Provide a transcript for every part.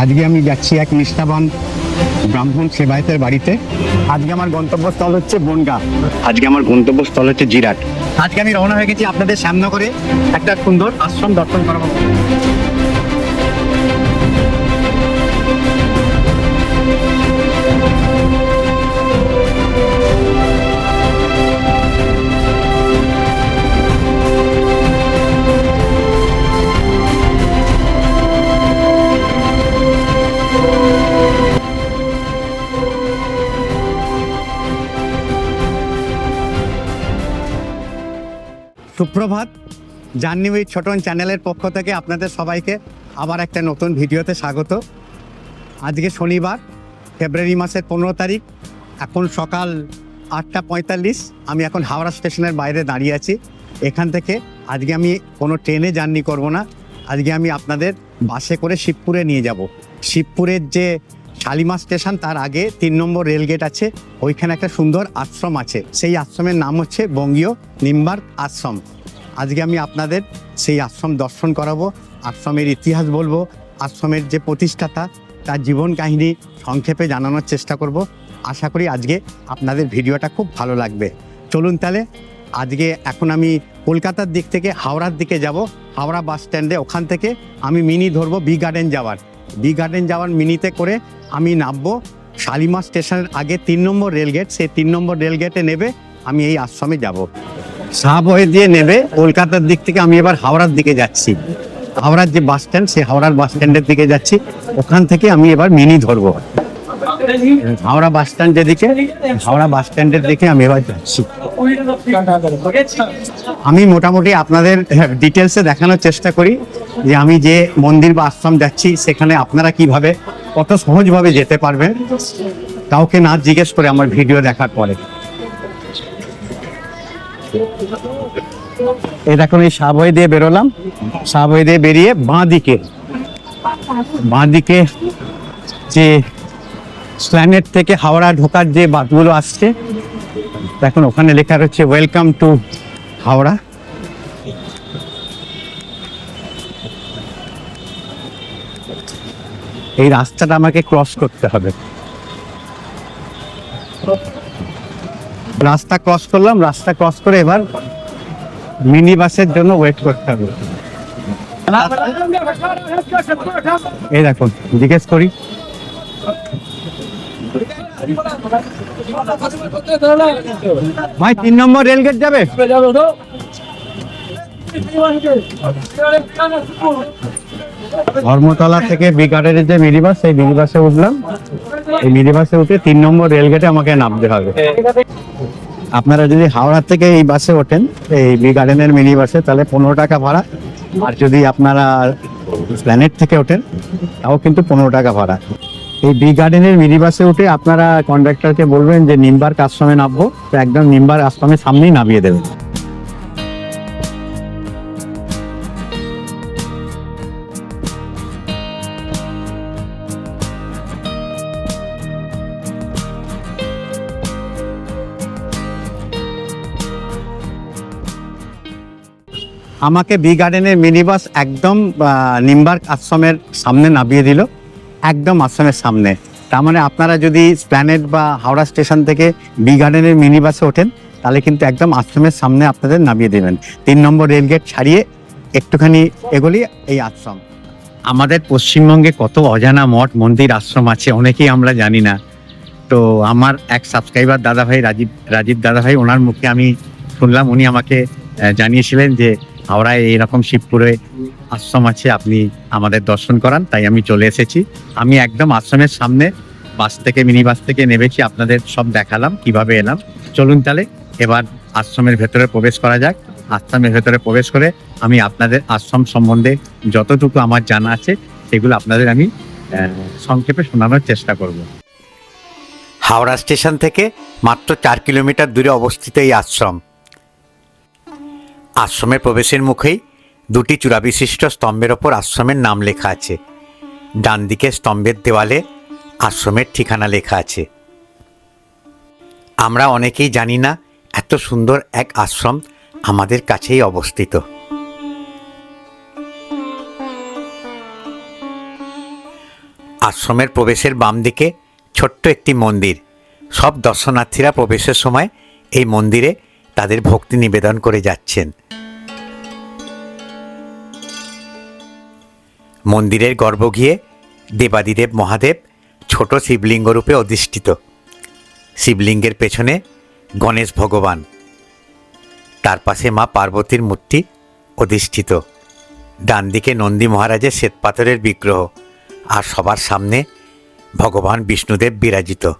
আজকে আমি যাচ্ছি এক নিষ্ঠাবান ব্রাহ্মণ সেবায়তের বাড়িতে। আজকে আমার গন্তব্যস্থল হচ্ছে বনগা। আজকে আমার গন্তব্যস্থল হচ্ছে জিরাট। আজকে আমি রওনা হয়ে গেছি আপনাদের শ্যামনগরে একটা সুন্দর আশ্রম দর্শন করাবো। সুপ্রভাত জার্নি উইথ ছোটন চ্যানেলের পক্ষ থেকে আপনাদের সবাইকে আবার একটা নতুন ভিডিওতে স্বাগত। আজকে শনিবার, ফেব্রুয়ারি মাসের পনেরো তারিখ, এখন সকাল আটটা পঁয়তাল্লিশ, আমি এখন হাওড়া স্টেশনের বাইরে দাঁড়িয়ে আছি। এখান থেকে আজকে আমি কোনো ট্রেনে জার্নি করব না, আজকে আমি আপনাদের বাসে করে শিবপুরে নিয়ে যাব। শিবপুরের যে শালিমা স্টেশন, তার আগে তিন নম্বর রেলগেট আছে। ওইখানে একটা সুন্দর আশ্রম আছে। সেই আশ্রমের নাম হচ্ছে বঙ্গীয় নিম্বার্ক আশ্রম। আজকে আমি আপনাদের সেই আশ্রম দর্শন করাবো, আশ্রমের ইতিহাস বলব, আশ্রমের যে প্রতিষ্ঠাতা, তার জীবন কাহিনী সংক্ষেপে জানানোর চেষ্টা করব। আশা করি আজকে আপনাদের ভিডিওটা খুব ভালো লাগবে। চলুন তাহলে, আজকে এখন আমি কলকাতার দিক থেকে হাওড়ার দিকে যাব। হাওড়া বাস স্ট্যান্ডে ওখান থেকে আমি মিনি ধরবো বি গার্ডেন যাওয়ার। বি গার্ডেন যাওয়ার মিনিতে করে আমি নামবো। শালিমা স্টেশনের আগে তিন নম্বর রেলগেট সেই তিন নম্বর রেলগেটে নেবে, আমি এই আশ্রমে যাব। সাবওয়ে দিয়ে নেবে, কলকাতার দিক থেকে আমি এবার হাওড়ার দিকে যাচ্ছি। হাওড়ার যে বাস স্ট্যান্ড সেই হাওড়ার বাস স্ট্যান্ডের দিকে যাচ্ছি। ওখান থেকে আমি এবার মিনি ধরবো। হাওড়া বাস স্ট্যান্ড যেদিকে হাওড়া বাস স্ট্যান্ডের দিকে আমি এবার যাচ্ছি। আমি মোটামুটি আপনাদের ডিটেলসে দেখানোর চেষ্টা করি যে আমি যে মন্দির বা আশ্রম যাচ্ছি, সেখানে আপনারা কীভাবে, কত সহজভাবে যেতে পারবেন, কাউকে না জিজ্ঞেস করে আমার ভিডিও দেখার পরে। এই দেখুন, এই সাবওয়ে দিয়ে বেরোলাম। সাবওয়ে দিয়ে বেরিয়ে বাঁ দিকে বাঁ দিকে যে স্ল্যানেট থেকে হাওড়া ঢোকার যে বাসগুলো আসছে, দেখুন ওখানে লেখা রয়েছে ওয়েলকাম টু হাওড়া. এই রাস্তাটা আমাকে ক্রস করতে হবে। রাস্তা ক্রস করলাম, রাস্তা ক্রস করে এবার মিনি বাসের জন্য ওয়েট করতে হবে। এই দেখুন, জিজ্ঞেস করি। ভাই, তিন নম্বর রেলগেট যাবে? ধর্মতলা থেকে বিকারের যে মিনি বাস সেই মিনি বাসে উঠলাম। এই মিনি বাসে উঠে তিন নম্বর রেলগেটে আমাকে নামতে হবে। আপনারা যদি হাওড়া থেকে এই বাসে ওঠেন, এই বি গার্ডেনের মিনি বাসে তাহলে পনেরো টাকা ভাড়া। আর যদি আপনারা প্ল্যানেট থেকে ওঠেন, তাও কিন্তু পনেরো টাকা ভাড়া। এই বি গার্ডেনের মিনি বাসে উঠে আপনারা কন্ডাক্টরকে বলবেন যে, নিম্বার আশ্রমে নামবো। তো একদম নিম্বার আশ্রমের সামনেই নামিয়ে দেবেন। আমাকে বি গার্ডেনের মিনি বাস একদম নিম্বার্ক আশ্রমের সামনে নামিয়ে দিল। একদম আশ্রমের সামনে। তার মানে আপনারা যদি প্ল্যানেট বা হাওড়া স্টেশন থেকে বি গার্ডেনের মিনি বাসে ওঠেন, তাহলে কিন্তু একদম আশ্রমের সামনে আপনাদের নামিয়ে দেবেন। তিন নম্বর রেলগেট ছাড়িয়ে একটুখানি এগুলি এই আশ্রম। আমাদের পশ্চিমবঙ্গে কত অজানা মঠ, মন্দির, আশ্রম আছে অনেকেই আমরা জানি না। তো আমার এক সাবস্ক্রাইবার দাদা ভাই রাজীব রাজীব দাদা ভাই ওনার মুখে আমি শুনলাম, উনি আমাকে জানিয়েছিলেন যে হাওড়ায় এইরকম শিবপুরে আশ্রম আছে, আপনি আমাদের দর্শন করান, তাই আমি চলে এসেছি। আমি একদম আশ্রমের সামনে বাস থেকে মিনি বাস থেকে নেমেছি, আপনাদের সব দেখালাম, কীভাবে এলাম। চলুন তাহলে, এবার আশ্রমের ভেতরে প্রবেশ করা যাক। আশ্রমের ভেতরে প্রবেশ করে আমি আপনাদের আশ্রম সম্বন্ধে যতটুকু আমার জানা আছে, সেগুলো আপনাদের আমি সংক্ষেপে শোনানোর চেষ্টা করব। হাওড়া স্টেশন থেকে মাত্র চার কিলোমিটার দূরে অবস্থিত এই আশ্রম। আশ্রমে প্রবেশের মুখেই দুটি চূড়াবিশিষ্ট স্তম্ভের ওপর আশ্রমের নাম লেখা আছে। ডান দিকে স্তম্ভের দেওয়ালে আশ্রমের ঠিকানা লেখা আছে। আমরা অনেকেই জানি না এত সুন্দর এক আশ্রম আমাদের কাছেই অবস্থিত। আশ্রমের প্রবেশের বাম দিকে ছোট্ট একটি মন্দির। সব দর্শনার্থীরা প্রবেশের সময় এই মন্দিরে তাদের ভক্তি নিবেদন করে যাচ্ছেন। মন্দিরের গর্ব গিয়ে দেবাদিদেব মহাদেব ছোট শিবলিঙ্গ রূপে অধিষ্ঠিত। শিবলিঙ্গের পেছনে গণেশ ভগবান। তার পাশে মা পার্বতীর মূর্তি অধিষ্ঠিত। ডান দিকে নন্দী মহারাজের শ্বেতপাথরের বিগ্রহ আর সবার সামনে ভগবান বিষ্ণুদেব বিরাজিত।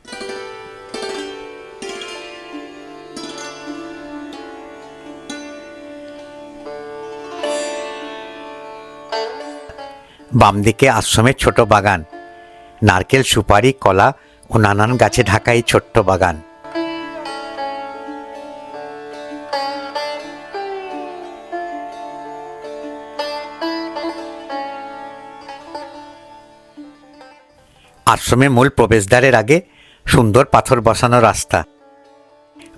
বাম দিকে আশ্রমের ছোট বাগান। নারকেল, সুপারি, কলা ও নানান গাছে ঢাকা এই ছোট্ট বাগান। আশ্রমের মূল প্রবেশদ্বারের আগে সুন্দর পাথর বসানো রাস্তা।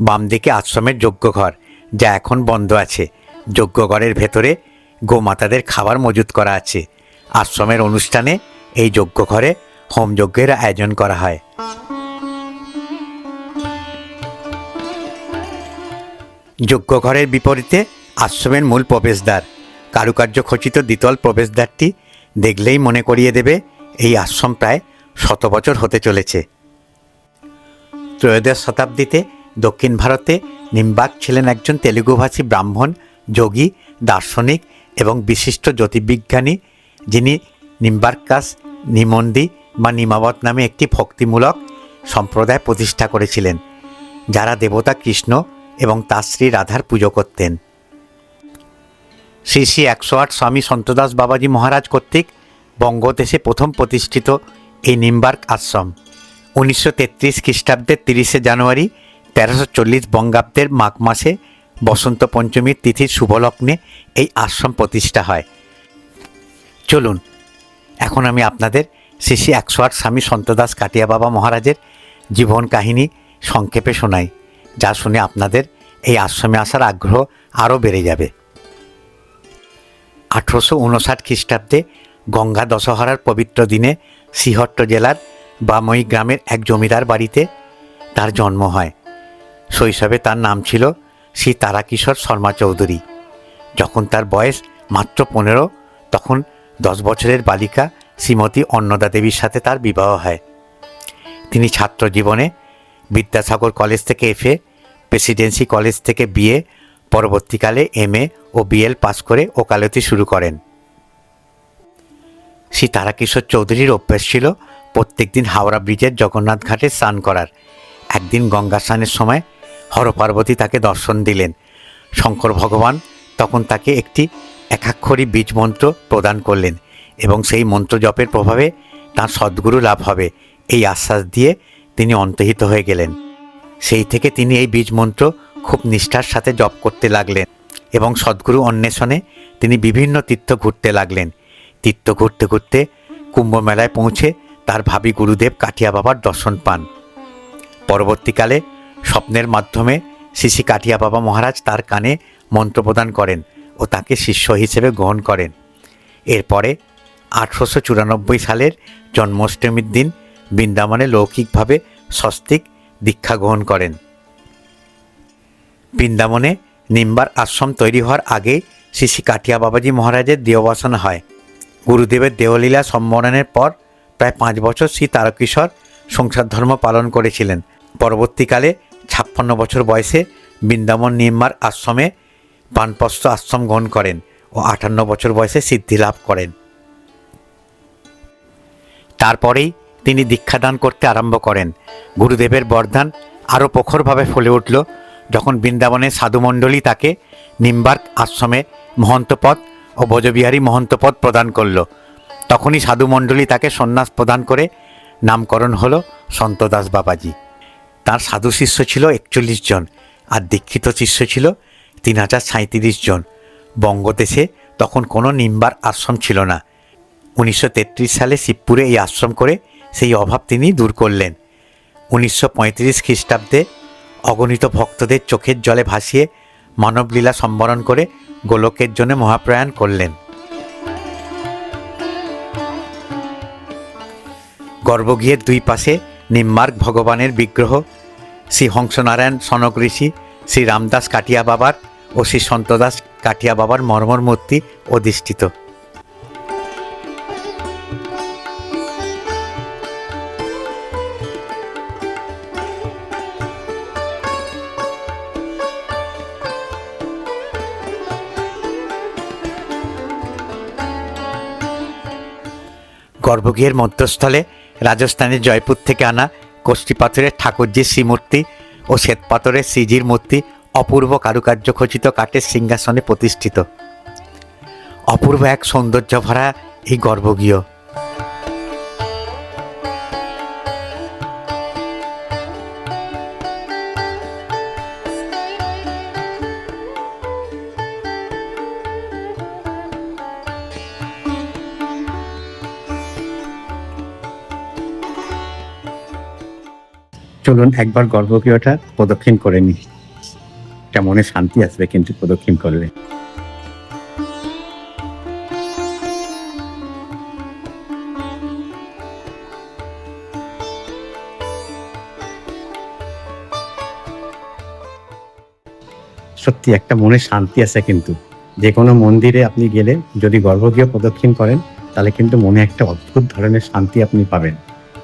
বাম দিকে আশ্রমের যজ্ঞঘর যা এখন বন্ধ আছে। যজ্ঞঘরের ভেতরে গোমাতাদের খাবার মজুত করা আছে। আশ্রমের অনুষ্ঠানে এই যজ্ঞঘরে হোমযজ্ঞের আয়োজন করা হয়। যজ্ঞঘরের বিপরীতে আশ্রমের মূল প্রবেশদ্বার। কারুকার্য খচিত দ্বিতল প্রবেশদ্বারটি দেখলেই মনে করিয়ে দেবে এই আশ্রম প্রায় শত বছর হতে চলেছে। ত্রয়োদশ শতাব্দীতে দক্ষিণ ভারতে নিম্বাক ছিলেন একজন তেলুগুভাষী ব্রাহ্মণ, যোগী, দার্শনিক এবং বিশিষ্ট জ্যোতির্বিজ্ঞানী যিনি নিম্বার্কাস, নিমন্দি বা নিমাবত নামে একটি ভক্তিমূলক সম্প্রদায় প্রতিষ্ঠা করেছিলেন, যারা দেবতা কৃষ্ণ এবং তার শ্রী রাধার পুজো করতেন। শ্রী শ্রী একশো আট স্বামী সন্তদাস বাবাজি মহারাজ কর্তৃক বঙ্গদেশে প্রথম প্রতিষ্ঠিত এই নিম্বার্ক আশ্রম। উনিশশো তেত্রিশ খ্রিস্টাব্দের তিরিশে জানুয়ারি তেরোশো চল্লিশ বঙ্গাব্দের মাঘ মাসে বসন্ত পঞ্চমীর তিথির শুভলগ্নে এই আশ্রম প্রতিষ্ঠা হয়। চলুন, এখন আমি আপনাদের শ্রী একশো আট স্বামী সন্তদাস কাটিয়া বাবা মহারাজের জীবন কাহিনী সংক্ষেপে শোনাই, যা শুনে আপনাদের এই আশ্রমে আসার আগ্রহ আরও বেড়ে যাবে। আঠেরোশো উনষাট খ্রিস্টাব্দে গঙ্গা দশহরার পবিত্র দিনে শ্রীহট্ট জেলার বামই গ্রামের এক জমিদার বাড়িতে তার জন্ম হয়। শৈশবে তার নাম ছিল শ্রী তারাকিশোর শর্মা চৌধুরী। যখন তার বয়স মাত্র পনেরো, তখন দশ বছরের বালিকা শ্রীমতী অন্নদা দেবীর সাথে তার বিবাহ হয়। তিনি ছাত্র জীবনে বিদ্যাসাগর কলেজ থেকে এফএ, প্রেসিডেন্সি কলেজ থেকে বিএ, পরবর্তীকালে এমএ ও বিএল পাস করে ওকালতি শুরু করেন। শ্রী তারাকিশোর চৌধুরীর অভ্যেস ছিল প্রত্যেকদিন হাওড়া ব্রিজের জগন্নাথ ঘাটে স্নান করার। একদিন গঙ্গা স্নানের সময় হরপার্বতী তাকে দর্শন দিলেন। শঙ্কর ভগবান তখন তাকে একটি একাক্ষরী বীজ মন্ত্র প্রদান করলেন এবং সেই মন্ত্র জপের প্রভাবে তার সদ্গুরু লাভ হবে এই আশ্বাস দিয়ে তিনি অন্তহিত হয়ে গেলেন। সেই থেকে তিনি এই বীজ মন্ত্র খুব নিষ্ঠার সাথে জপ করতে লাগলেন এবং সদ্গুরু অন্বেষণে তিনি বিভিন্ন তীর্থ ঘুরতে লাগলেন। তীর্থ ঘুরতে ঘুরতে কুম্ভ মেলায় পৌঁছে তার ভাবি গুরুদেব কাঠিয়া বাবার দর্শন পান। পরবর্তীকালে স্বপ্নের মাধ্যমে শ্রী কাঠিয়া বাবা মহারাজ তার কানে মন্ত্র প্রদান করেন। ও তাকে শিষ্য হিসেবে গ্রহণ করেন। এরপরে আঠেরোশো চুরানব্বই সালের জন্মাষ্টমীর দিন বৃন্দাবনে লৌকিকভাবে স্বস্তিক দীক্ষা গ্রহণ করেন। বৃন্দাবনে নিম্বার আশ্রম তৈরি হওয়ার আগে শ্রী শ্রী কাঠিয়া বাবাজি মহারাজের দেহবাসনা হয়। গুরুদেবের দেহলীলা সম্মেলনের পর প্রায় পাঁচ বছর শ্রী তারকেশ্বর সংসার ধর্ম পালন করেছিলেন। পরবর্তীকালে ছাপ্পান্ন বছর বয়সে বৃন্দাবন নিম্বার আশ্রমে বানপ্রস্থ আশ্রম গ্রহণ করেন ও আটান্ন বছর বয়সে সিদ্ধি লাভ করেন। তারপরেই তিনি দীক্ষাদান করতে আরম্ভ করেন। গুরুদেবের বরদান আরও প্রখরভাবে ফলে উঠল যখন বৃন্দাবনের সাধুমণ্ডলী তাকে নিম্বার্ক আশ্রমে মহন্তপদ ও ব্রজবিহারী মহন্তপদ প্রদান করল। তখনই সাধুমণ্ডলী তাকে সন্ন্যাস প্রদান করে নামকরণ হলো সন্তদাস বাবাজি। তার সাধু শিষ্য ছিল একচল্লিশ জন আর দীক্ষিত শিষ্য ছিল তিন হাজার সাঁত্রিশ জন। বঙ্গদেশে তখন কোনো নিম্বার আশ্রম ছিল না। উনিশশো তেত্রিশ সালে শিবপুরে এই আশ্রম করে সেই অভাব তিনি দূর করলেন। উনিশশো পঁয়ত্রিশ খ্রিস্টাব্দে অগণিত ভক্তদের চোখের জলে ভাসিয়ে মানবলীলা সম্বরণ করে গোলকের জন্য মহাপ্রয়াণ করলেন। গর্ভগৃহের দুই পাশে নিম্মার্ক ভগবানের বিগ্রহ, শ্রী হংসনারায়ণ সনক ঋষি, শ্রী রামদাস কাটিয়া বাবার ও শ্রী সন্তদাস কাটিয়া বাবার মর্মর মূর্তি অধিষ্ঠিত। গর্ভগৃহের মধ্যস্থলে রাজস্থানের জয়পুর থেকে আনা কষ্টি পাথরের ঠাকুরজির শ্রীমূর্তি ও শ্বেতপাথরের শ্রীজির মূর্তি অপূর্ব কারুকার্য খচিত কাঠের সিংহাসনে প্রতিষ্ঠিত। অপূর্ব এক সৌন্দর্য ভরা এই গর্ভগৃহ। চলুন একবার গর্ভগৃহটা প্রদক্ষিণ করে নিই। এটা মনে শান্তি আসবে কিন্তু প্রদক্ষিণ করলে। সত্যি একটা মনে শান্তি আছে কিন্তু। যে কোনো মন্দিরে আপনি গেলে যদি গর্ভগৃহ প্রদক্ষিণ করেন, তাহলে কিন্তু মনে একটা অদ্ভুত ধরনের শান্তি আপনি পাবেন।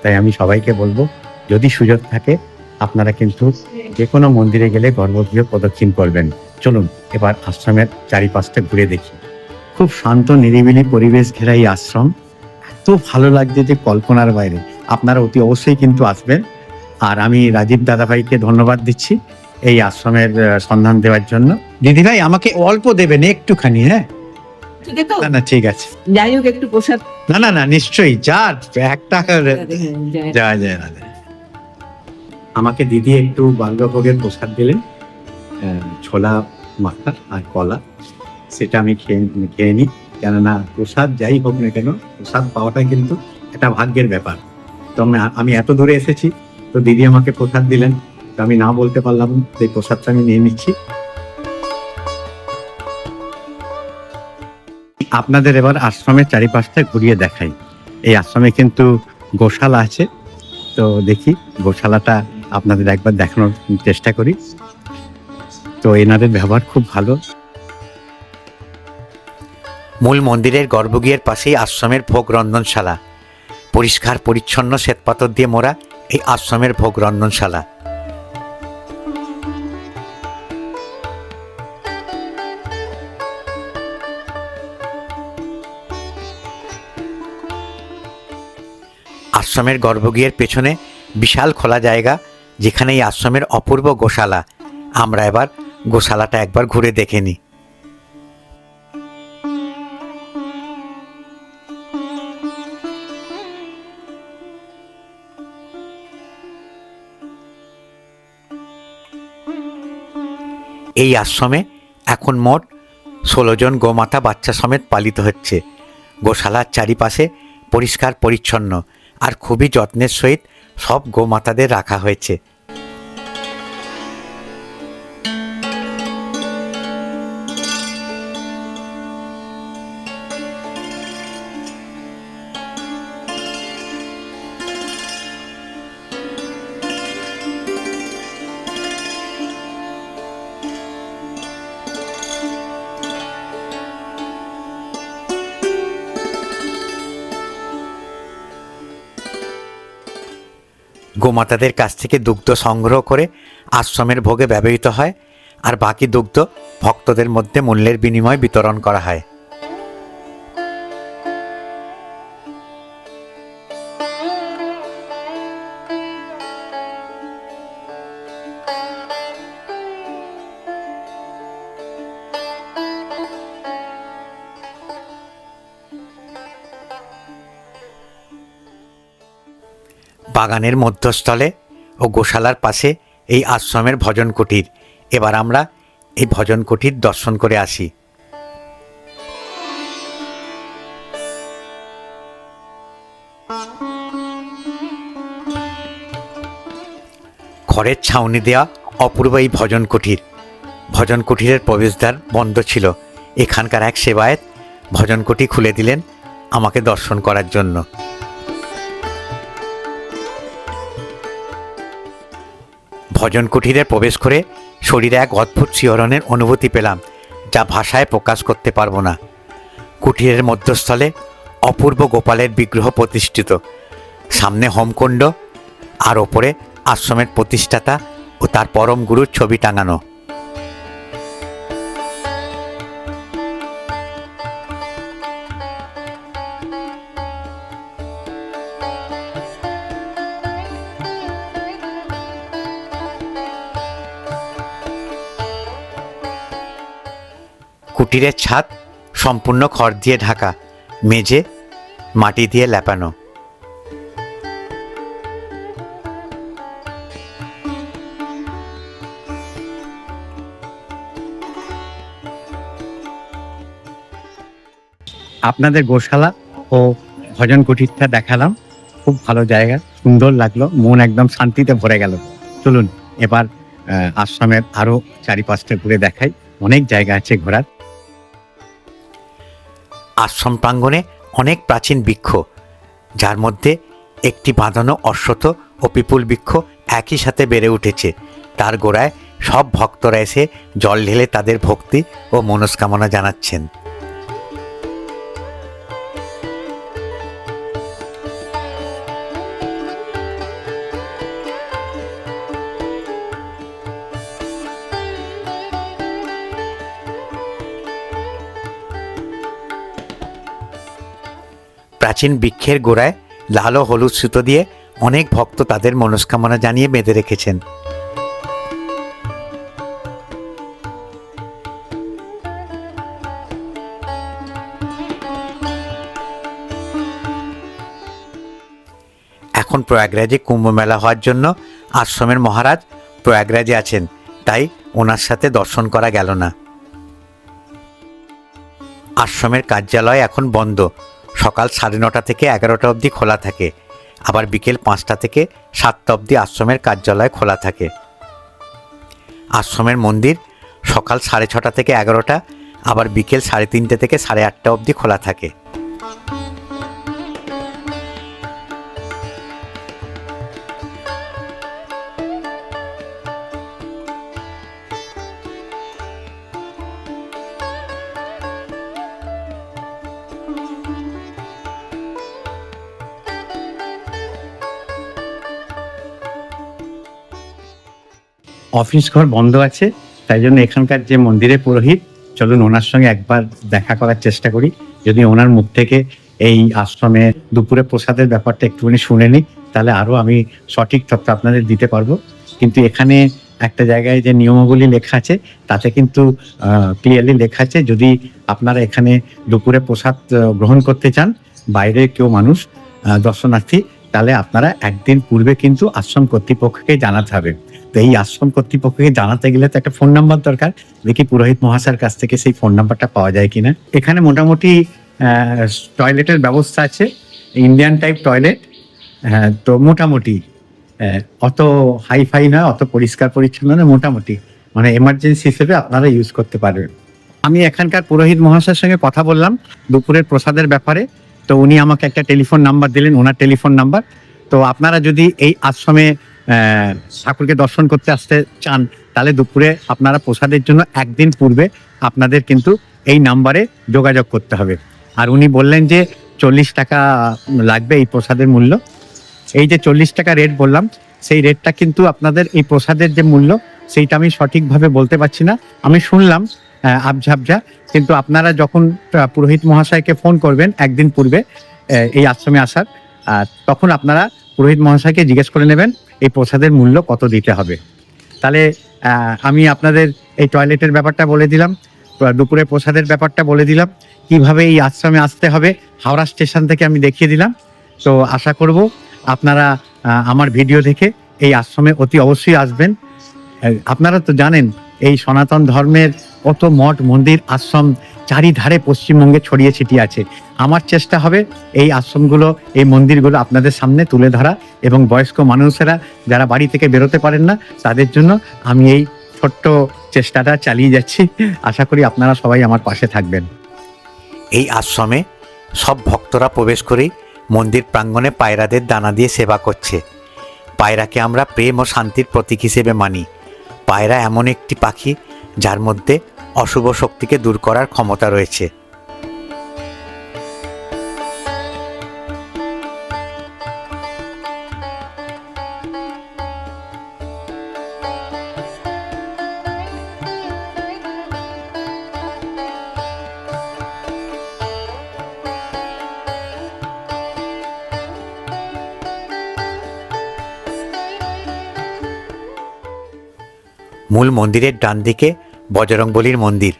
তাই আমি সবাইকে বলব, যদি সুযোগ থাকে আপনারা কিন্তু যে কোনো মন্দিরে গেলে গর্ভগৃহ প্রদক্ষিণ করবেন। চলুন এবার আশ্রমের চারিপাশটা ঘুরে দেখি। খুব শান্ত নিরিবিলি পরিবেশ ঘেরা এই আশ্রম। এত ভালো লাগছে যে কল্পনার বাইরে। আপনারা অতি অবশ্যই কিন্তু আসবেন। আর আমি রাজীব দাদাভাইকে ধন্যবাদ দিচ্ছি এই আশ্রমের সন্ধান দেওয়ার জন্য। দিদি ভাই আমাকে অল্প দেবেন একটুখানি হ্যাঁ? ঠিক আছে না না ঠিক আছে। যাই হোক একটু প্রসাদ না না না নিশ্চয়ই। যা এক টাকা। জয় জয় রাধে আমাকে দিদি একটু বাল্যভোগের প্রসাদ দিলেন ছোলা মাখা আর কলা। সেটা আমি খেয়ে খেয়ে নিই। কেননা প্রসাদ যাই হোক না কেন, প্রসাদ পাওয়াটা কিন্তু একটা ভাগ্যের ব্যাপার। তো আমি- এত দূরে এসেছি, তো দিদি আমাকে প্রসাদ দিলেন। তো আমি না বলতে পারলাম সেই প্রসাদটা আমি নিয়ে নিচ্ছি। আপনাদের এবার আশ্রমের চারিপাশটা ঘুরিয়ে দেখাই। এই আশ্রমে কিন্তু গোশালা আছে। তো দেখি গোশালাটা আপনাদের একবার দেখানোর চেষ্টা করি। তো এনাদের ব্যবহার খুব ভালো। মূল মন্দিরের গর্ভগৃহের পাশেই আশ্রমের ভোগ রন্ধনশালা। পরিষ্কার, পরিচ্ছন্ন শ্বেতপাথর দিয়ে মোড়া এই আশ্রমের ভোগ রন্ধনশালা। আশ্রমের গর্ভগৃহের পেছনে বিশাল খোলা জায়গা যেখানে এই আশ্রমের অপূর্ব গোশালা, আমরা এবার গোশালাটা একবার ঘুরে দেখে নিই। এই আশ্রমে এখন মোট ষোলো জন গোমাতা বাচ্চা সমেত পালিত হচ্ছে। গোশালার চারিপাশে পরিষ্কার পরিচ্ছন্ন আর খুবই যত্নের সহিত সব গোমাতাদের রাখা হয়েছে। গোমাতাদের কাছ থেকে দুগ্ধ সংগ্রহ করে আশ্রমের ভোগে ব্যবহৃত হয়, আর বাকি দুগ্ধ ভক্তদের মধ্যে মূল্যের বিনিময়ে বিতরণ করা হয়। বাগানের মধ্যস্থলে ও গোশালার পাশে এই আশ্রমের ভজন কুটির। এবার আমরা এই ভজন কুটির দর্শন করে আসি। খড়ের ছাউনি দেওয়া অপূর্ব এই ভজন কুটির। ভজন কুটিরের প্রবেশদ্বার বন্ধ ছিল। এখানকার এক সেবায়েত ভজন কুটি খুলে দিলেন আমাকে দর্শন করার জন্য। ভজন কুঠিরে প্রবেশ করে শরীরে এক অদ্ভুত শিহরণের অনুভূতি পেলাম, যা ভাষায় প্রকাশ করতে পারব না। কুঠিরের মধ্যস্থলে অপূর্ব গোপালের বিগ্রহ প্রতিষ্ঠিত। সামনে হোমকুণ্ড, আর ওপরে আশ্রমের প্রতিষ্ঠাতা ও তার পরম গুরুর ছবি টাঙানো। কুটিরের ছাদ সম্পূর্ণ খড় দিয়ে ঢাকা, মেঝে, মাটি দিয়ে লেপানো। আপনাদের গোশালা ও ভজন কুটিরটা দেখালাম। খুব ভালো জায়গা, সুন্দর লাগল, মন একদম শান্তিতে ভরে গেল। চলুন, এবার আশ্রমের আরও চারিপাশটা ঘুরে দেখাই। অনেক জায়গা আছে ঘোরার। আশ্রম প্রাঙ্গণে অনেক প্রাচীন বৃক্ষ, যার মধ্যে একটি বাঁধানো অশ্বত ও পিপুল বৃক্ষ একই সাথে বেড়ে উঠেছে। তার গোড়ায় সব ভক্তরা এসে জল ঢেলে তাদের ভক্তি ও মনস্কামনা জানাচ্ছেন। প্রাচীন বৃক্ষের গোড়ায় লাল ও হলুদ সুতো দিয়ে অনেক ভক্ত তাদের মনস্কামনা জানিয়ে বেঁধে রেখেছেন। এখন প্রয়াগরাজে কুম্ভ মেলা হওয়ার জন্য আশ্রমের মহারাজ প্রয়াগরাজে আছেন, তাই ওনার সাথে দর্শন করা গেল না। আশ্রমের কার্যালয় এখন বন্ধ। সকাল সাড়ে নটা থেকে এগারোটা অবধি খোলা থাকে। আবার বিকেল পাঁচটা থেকে সাতটা অবধি আশ্রমের কার্যালয় খোলা থাকে। আশ্রমের মন্দির সকাল সাড়ে ছটা থেকে এগারোটা, আবার বিকেল সাড়ে তিনটে থেকে সাড়ে আটটা অবধি খোলা থাকে। অফিস ঘর বন্ধ আছে, তাই জন্য এখানকার যে মন্দিরের পুরোহিত, চলুন ওনার সঙ্গে একবার দেখা করার চেষ্টা করি। যদি ওনার মুখ থেকে এই আশ্রমে দুপুরে প্রসাদের ব্যাপারটা একটুখানি শুনে নিই, তাহলে আরও আমি সঠিক তথ্য আপনাদের দিতে পারব। কিন্তু এখানে একটা জায়গায় যে নিয়মাবলী লেখা আছে, তাতে কিন্তু ক্লিয়ারলি লেখা আছে, যদি আপনারা এখানে দুপুরে প্রসাদ গ্রহণ করতে চান, বাইরে কেউ মানুষ দর্শনার্থী, তাহলে আপনারা একদিন পূর্বে কিন্তু আশ্রম কর্তৃপক্ষকে জানাতে হবে। তো এই আশ্রম কর্তৃপক্ষকে জানাতে গেলে তো একটা ফোন নাম্বার দরকার। দেখি পুরোহিত মহাশয়ের কাছ থেকে সেই ফোন নাম্বারটা পাওয়া যায় কিনা। এখানে মোটামুটি টয়লেটের ব্যবস্থা আছে ইন্ডিয়ান টাইপ টয়লেট তো মোটামুটি অত হাই ফাই নয়, অত পরিষ্কার পরিচ্ছন্ন নয়, মোটামুটি। মানে এমার্জেন্সি হিসেবে আপনারা ইউজ করতে পারবেন। আমি এখানকার পুরোহিত মহাশয়ের সঙ্গে কথা বললাম, দুপুরের প্রসাদের ব্যাপারে। তো উনি আমাকে একটা টেলিফোন নাম্বার দিলেন, ওনার টেলিফোন নাম্বার তো আপনারা যদি এই আশ্রমে ঠাকুরকে দর্শন করতে আসতে চান, তাহলে দুপুরে আপনারা প্রসাদের জন্য একদিন পূর্বে আপনাদের কিন্তু এই নাম্বারে যোগাযোগ করতে হবে। আর উনি বললেন যে চল্লিশ টাকা লাগবে এই প্রসাদের মূল্য। এই যে চল্লিশ টাকা রেট বললাম, সেই রেটটা কিন্তু আপনাদের এই প্রসাদের যে মূল্য, সেইটা আমি সঠিকভাবে বলতে পারছি না। আমি শুনলাম আবঝাবঝা, কিন্তু আপনারা যখন পুরোহিত মহাশয়কে ফোন করবেন একদিন পূর্বে এই আশ্রমে আসার তখন আপনারা পুরোহিত মহাশয়কে জিজ্ঞেস করে নেবেন। এই প্রসাদের মূল্য কত দিতে হবে? তাহলে আমি আপনাদের এই টয়লেটের ব্যাপারটা বলে দিলাম দুপুরে প্রসাদের ব্যাপারটা বলে দিলাম, কীভাবে এই আশ্রমে আসতে হবে হাওড়া স্টেশন থেকে আমি দেখিয়ে দিলাম। তো আশা করব আপনারা আমার ভিডিও দেখে এই আশ্রমে অতি অবশ্যই আসবেন। আপনারা তো জানেন এই সনাতন ধর্মের কত মঠ মন্দির আশ্রম চারিধারে পশ্চিমবঙ্গে ছড়িয়ে ছিটিয়ে আছে। আমার চেষ্টা হবে এই আশ্রমগুলো, এই মন্দিরগুলো আপনাদের সামনে তুলে ধরা এবং বয়স্ক মানুষেরা যারা বাড়ি থেকে বেরোতে পারেন না, তাদের জন্য আমি এই ছোট্ট চেষ্টাটা চালিয়ে যাচ্ছি। আশা করি আপনারা সবাই আমার পাশে থাকবেন। এই আশ্রমে সব ভক্তরা প্রবেশ করেই মন্দির প্রাঙ্গণে পায়রাদের দানা দিয়ে সেবা করছে। পায়রাকে আমরা প্রেম ও শান্তির প্রতীক হিসেবে মানি। পায়রা এমন একটি পাখি যার মধ্যে অশুভ শক্তিকে দূর করার ক্ষমতা রয়েছে। মূল মন্দিরের ডান দিকে বজরংবলীর মন্দির।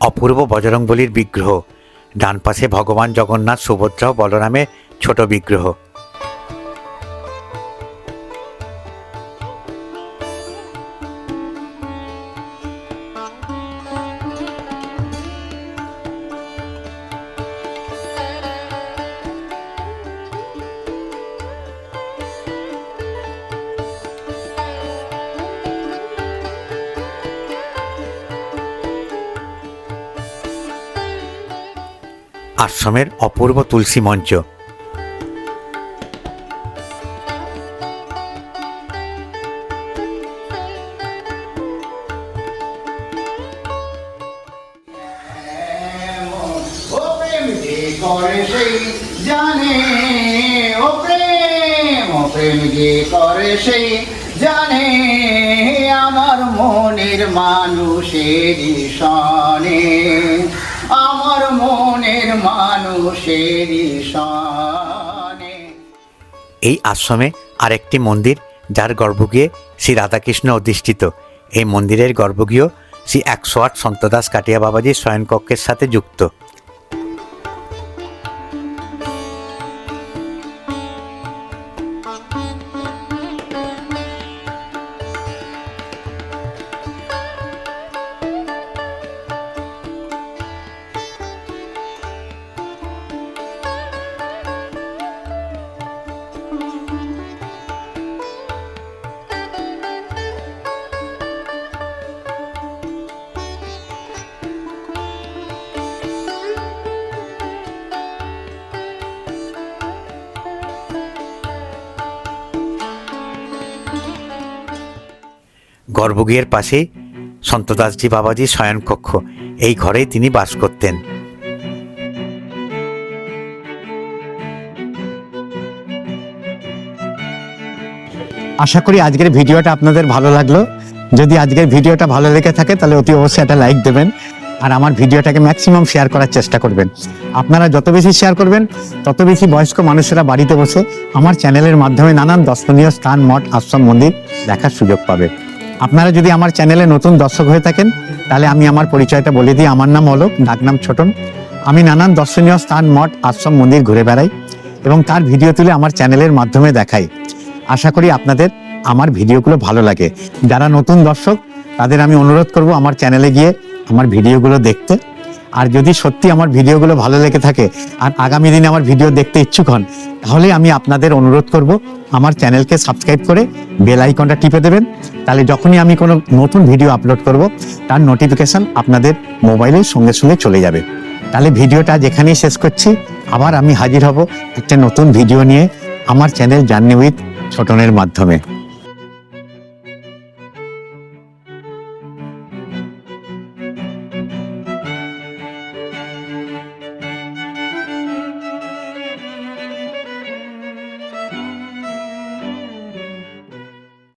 অপূর্ব বজরংবলীর বিগ্রহ। ডান পাশে ভগবান জগন্নাথ, সুভদ্রা বলরামের ছোট বিগ্রহ। আশ্রমের অপূর্ব তুলসী মঞ্চ। এই আশ্রমে আরেকটি মন্দির, যার গর্ভগৃহে শ্রী রাধাকৃষ্ণ অধিষ্ঠিত। এই মন্দিরের গর্ভগৃহ শ্রী একশো আট সন্তদাস কাটিয়া বাবাজির শয়নকক্ষের সাথে যুক্ত। গর্ভগৃহের পাশেই সন্তদাসজি বাবাজির শয়নকক্ষ এই ঘরেই তিনি বাস করতেন। আশা করি আজকের ভিডিওটা আপনাদের ভালো লাগল। যদি আজকের ভিডিওটা ভালো লেগে থাকে, তাহলে অতি অবশ্যই একটা লাইক দেবেন আর আমার ভিডিওটাকে ম্যাক্সিমাম শেয়ার করার চেষ্টা করবেন। আপনারা যত বেশি শেয়ার করবেন, তত বেশি বয়স্ক মানুষেরা বাড়িতে বসে আমার চ্যানেলের মাধ্যমে নানান দর্শনীয় স্থান, মঠ, আশ্রম, মন্দির দেখার সুযোগ পাবে। আপনারা যদি আমার চ্যানেলে নতুন দর্শক হয়ে থাকেন, তাহলে আমি আমার পরিচয়টা বলে দিই। আমার নাম অলোক ডাকনাম ছোটন। আমি নানান দর্শনীয় স্থান, মঠ, আশ্রম, মন্দির ঘুরে বেড়াই এবং তার ভিডিও তুলে আমার চ্যানেলের মাধ্যমে দেখাই। আশা করি আপনাদের আমার ভিডিওগুলো ভালো লাগে। যারা নতুন দর্শক, তাদের আমি অনুরোধ করব আমার চ্যানেলে গিয়ে আমার ভিডিওগুলো দেখতে। আর যদি সত্যি আমার ভিডিওগুলো ভালো লেগে থাকে আর আগামী দিনে আমার ভিডিও দেখতে ইচ্ছুক হন, তাহলে আমি আপনাদের অনুরোধ করব, আমার চ্যানেলকে সাবস্ক্রাইব করে বেল আইকনটা টিপে দেবেন। তাহলে যখনই আমি কোনো নতুন ভিডিও আপলোড করব, তার নোটিফিকেশন আপনাদের মোবাইলের সঙ্গে সঙ্গে চলে যাবে। তাহলে ভিডিওটা যেখানেই শেষ করছি। আবার আমি হাজির হব একটা নতুন ভিডিও নিয়ে আমার চ্যানেল জার্নি উইথ ছোটনের মাধ্যমে।